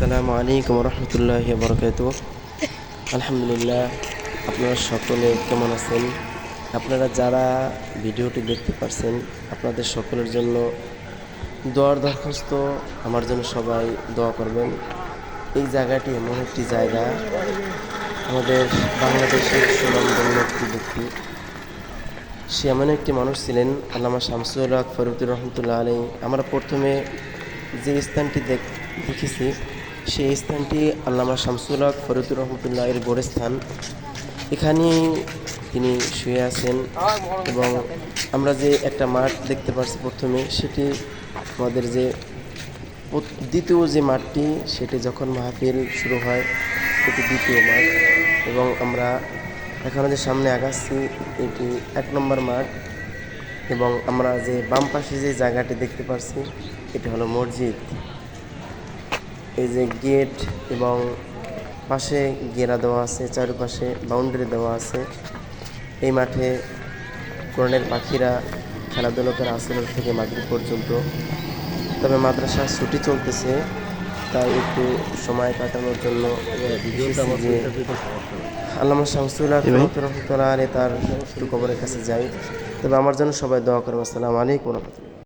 আসসালামু আলাইকুম রহমতুল্লাহ বরকাত আলহামদুলিল্লাহ, আপনারা সকলে কেমন আছেন? আপনারা যারা ভিডিওটি দেখতে পারছেন, আপনাদের সকলের জন্য দোয়ার দরখাস্ত, আমার জন্য সবাই দোয়া করবেন। এই জায়গাটি এমন একটি জায়গা, আমাদের বাংলাদেশের সুনামধন্য একটি ব্যক্তি। সে এমন একটি মানুষ ছিলেন, আল্লামা শামসুল হক ফরুদ্দুর রহমতুল্লাহ আলী আমরা প্রথমে যে স্থানটি দেখ দেখেছি সেই স্থানটি আল্লামা শামসুল ফরিদুর রহমতুল্লাহ এর গোরস্থান। এখানেই তিনি শুয়ে আছেন এবং আমরা যে একটা মাঠ দেখতে পাচ্ছি প্রথমে, সেটি আমাদের যে দ্বিতীয় যে মাঠটি, সেটি যখন মাহফিল শুরু হয়, সেটি দ্বিতীয় মাঠ এবং আমরা এখন যে সামনে আগাচ্ছি, এটি এক নম্বর মাঠ এবং আমরা যে বাম পাশে যে জায়গাটি দেখতে পাচ্ছি এটি হলো মসজিদ। এই যে গেট এবং পাশে ঘেরা দেওয়া আছে চারপাশে বাউন্ডারি দেওয়া আছে। এই মাঠে কোরআনের পাখিরা খেলাধুলো করে আসরের থেকে মাগরিব পর্যন্ত। তবে মাদ্রাসা ছুটি চলতেছে তাই একটু সময় কাটানোর জন্য যে আল্লামা শামসুল্লাহ রহমতুল্লাহ আলী তার একটু কবরের কাছে যাই। তবে আমার জন্য সবাই দোয়া করবেন আসসালামু আলাইকুম রহমতুল্লাহ।